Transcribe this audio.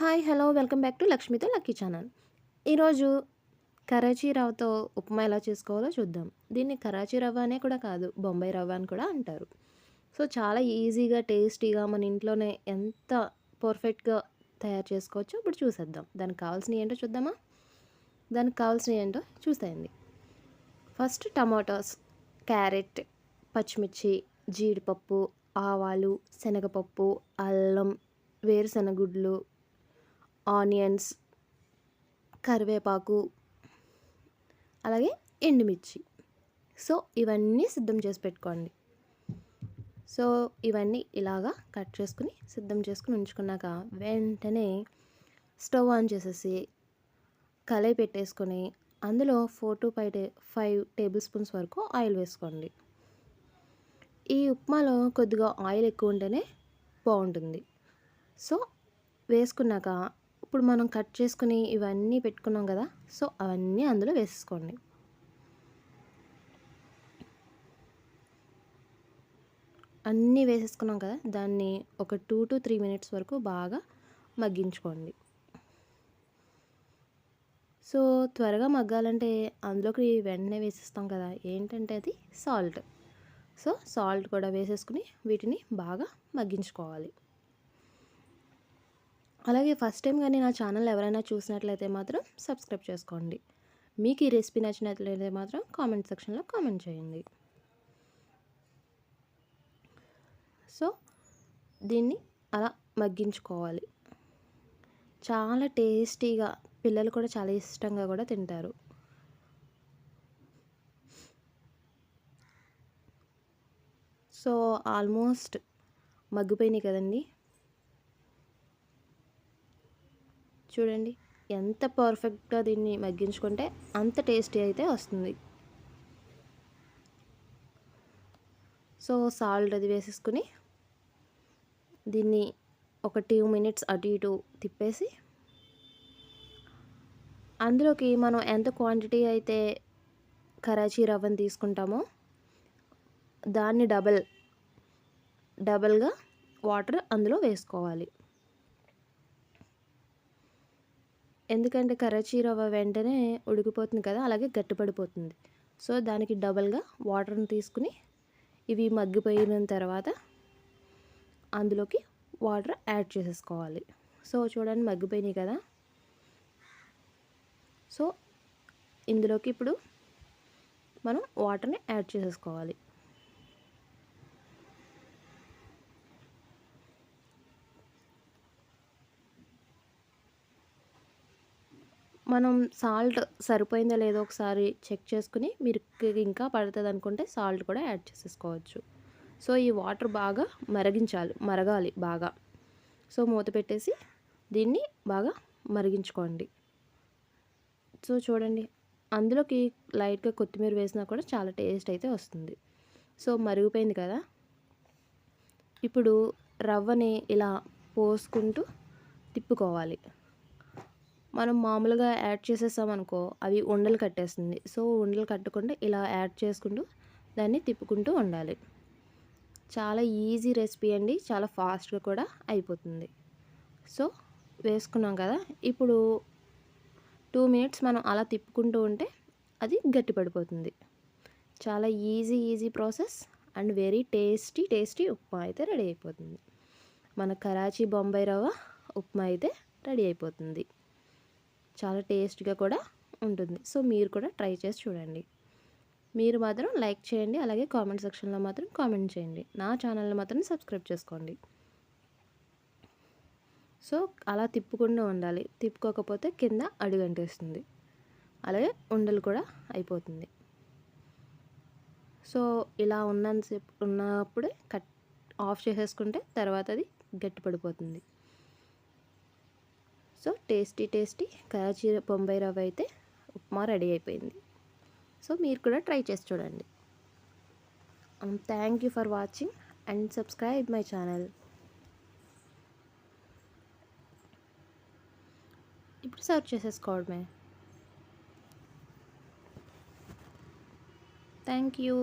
Hi hello welcome back to లక్ష్మితో lucky channel. ఈరోజు కరాచీ రవ్వతో ఉప్మా ఎలా చేసుకోవాలో చూద్దాం. దీన్ని కరాచీ రవ్వ అనే కూడా కాదు బొంబాయి రవ్వ అని కూడా అంటారు. సో చాలా ఈజీగా టేస్టీగా మన ఇంట్లోనే ఎంత పర్ఫెక్ట్గా తయారు చేసుకోవచ్చో ఇప్పుడు చూసేద్దాం. దానికి కావాల్సినవి ఏంటో చూద్దామా? దానికి కావాల్సినవి ఏంటో చూసేయండి. ఫస్ట్ టమాటోస్ క్యారెట్ పచ్చిమిర్చి జీడిపప్పు ఆవాలు శనగపప్పు అల్లం వేరుశనగుడ్లు ఆనియన్స్ కరివేపాకు అలాగే ఎండుమిర్చి. సో ఇవన్నీ సిద్ధం చేసి పెట్టుకోండి. సో ఇవన్నీ ఇలాగా కట్ చేసుకుని సిద్ధం చేసుకుని ఉంచుకున్నాక వెంటనే స్టవ్ ఆన్ చేసేసి కలయి పెట్టేసుకొని అందులో ఫోర్ టు ఫైవ్ టే ఫైవ్ టేబుల్ స్పూన్స్ వరకు ఆయిల్ వేసుకోండి. ఈ ఉప్మాలో కొద్దిగా ఆయిల్ ఎక్కువ ఉంటేనే బాగుంటుంది. సో వేసుకున్నాక ఇప్పుడు మనం కట్ చేసుకుని ఇవన్నీ పెట్టుకున్నాం కదా సో అవన్నీ అందులో వేసేసుకోండి. అన్నీ వేసేసుకున్నాం కదా దాన్ని ఒక టూ టు త్రీ మినిట్స్ వరకు బాగా మగ్గించుకోండి. సో త్వరగా మగ్గాలంటే అందులోకి వెంటనే వేసేస్తాం కదా ఏంటంటే అది సాల్ట్. సో సాల్ట్ కూడా వేసేసుకుని వీటిని బాగా మగ్గించుకోవాలి. అలాగే ఫస్ట్ టైం కానీ నా ఛానల్ ఎవరైనా చూసినట్లయితే మాత్రం సబ్స్క్రైబ్ చేసుకోండి. మీకు ఈ రెసిపీ నచ్చినట్లయితే మాత్రం కామెంట్ సెక్షన్లో కామెంట్ చేయండి. సో దీన్ని అలా మగ్గించుకోవాలి. చాలా టేస్టీగా పిల్లలు కూడా చాలా ఇష్టంగా కూడా తింటారు. సో ఆల్మోస్ట్ మగ్గిపోయినాయి కదండి. చూడండి ఎంత పర్ఫెక్ట్గా దీన్ని మగ్గించుకుంటే అంత టేస్టీ అయితే వస్తుంది. సో సాల్ట్ అది వేసేసుకుని దీన్ని ఒక టూ మినిట్స్ అటు ఇటు తిప్పేసి అందులోకి మనం ఎంత క్వాంటిటీ అయితే కరాచీ రవ్వని తీసుకుంటామో దాన్ని డబల్ డబల్గా వాటర్ అందులో వేసుకోవాలి. ఎందుకంటే కరచీ రవ్వ వెంటనే ఉడికిపోతుంది కదా అలాగే గట్టిపడిపోతుంది. సో దానికి డబల్గా వాటర్ని తీసుకుని ఇవి మగ్గిపోయిన తర్వాత అందులోకి వాటర్ యాడ్ చేసేసుకోవాలి. సో చూడండి మగ్గిపోయినాయి కదా. సో ఇందులోకి ఇప్పుడు మనం వాటర్ని యాడ్ చేసేసుకోవాలి. మనం సాల్ట్ సరిపోయిందో లేదో ఒకసారి చెక్ చేసుకుని మీరు ఇంకా పడుతుంది అనుకుంటే సాల్ట్ కూడా యాడ్ చేసేసుకోవచ్చు. సో ఈ వాటర్ బాగా మరిగించాలి మరగాలి బాగా. సో మూత పెట్టేసి దీన్ని బాగా మరిగించుకోండి. సో చూడండి అందులోకి లైట్గా కొత్తిమీర వేసినా కూడా చాలా టేస్ట్ అయితే వస్తుంది. సో మరిగిపోయింది కదా? ఇప్పుడు రవ్వని ఇలా పోసుకుంటూ తిప్పుకోవాలి. మనం మామూలుగా యాడ్ చేసేసామనుకో అవి ఉండలు కట్టేస్తుంది. సో ఉండలు కట్టకుండా ఇలా యాడ్ చేసుకుంటూ దాన్ని తిప్పుకుంటూ ఉండాలి. చాలా ఈజీ రెసిపీ అండి. చాలా ఫాస్ట్గా కూడా అయిపోతుంది. సో వేసుకున్నాం కదా ఇప్పుడు టూ మినిట్స్ మనం అలా తిప్పుకుంటూ ఉంటే అది గట్టి పడిపోతుంది చాలా easy easy process and very tasty tasty upma అయితే రెడీ అయిపోతుంది. మన కరాచీ బొంబాయి రవ్వ ఉప్మా అయితే రెడీ అయిపోతుంది. చాలా టేస్ట్గా కూడా ఉంటుంది. సో మీరు కూడా ట్రై చేసి చూడండి. మీరు మాత్రం లైక్ చేయండి అలాగే కామెంట్ సెక్షన్లో మాత్రం కామెంట్ చేయండి. నా ఛానల్ని మాత్రం సబ్స్క్రైబ్ చేసుకోండి. సో అలా తిప్పుకుండా ఉండాలి. తిప్పుకోకపోతే కింద అడుగంటేస్తుంది అలాగే ఉండలు కూడా అయిపోతుంది. సో ఇలా ఉన్నంతసేపు ఉన్నప్పుడే కట్ ఆఫ్ చేసేసుకుంటే తర్వాత అది గట్టి పడిపోతుంది so tasty tasty Karachi Bombay రవ్వ అయితే ఉప్మా రెడీ అయిపోయింది. సో మీరు కూడా ట్రై చేసి చూడండి. Thank you for watching and subscribe my channel ఇప్పుడు సర్వ్ చేసేసుకోవడమే. Thank you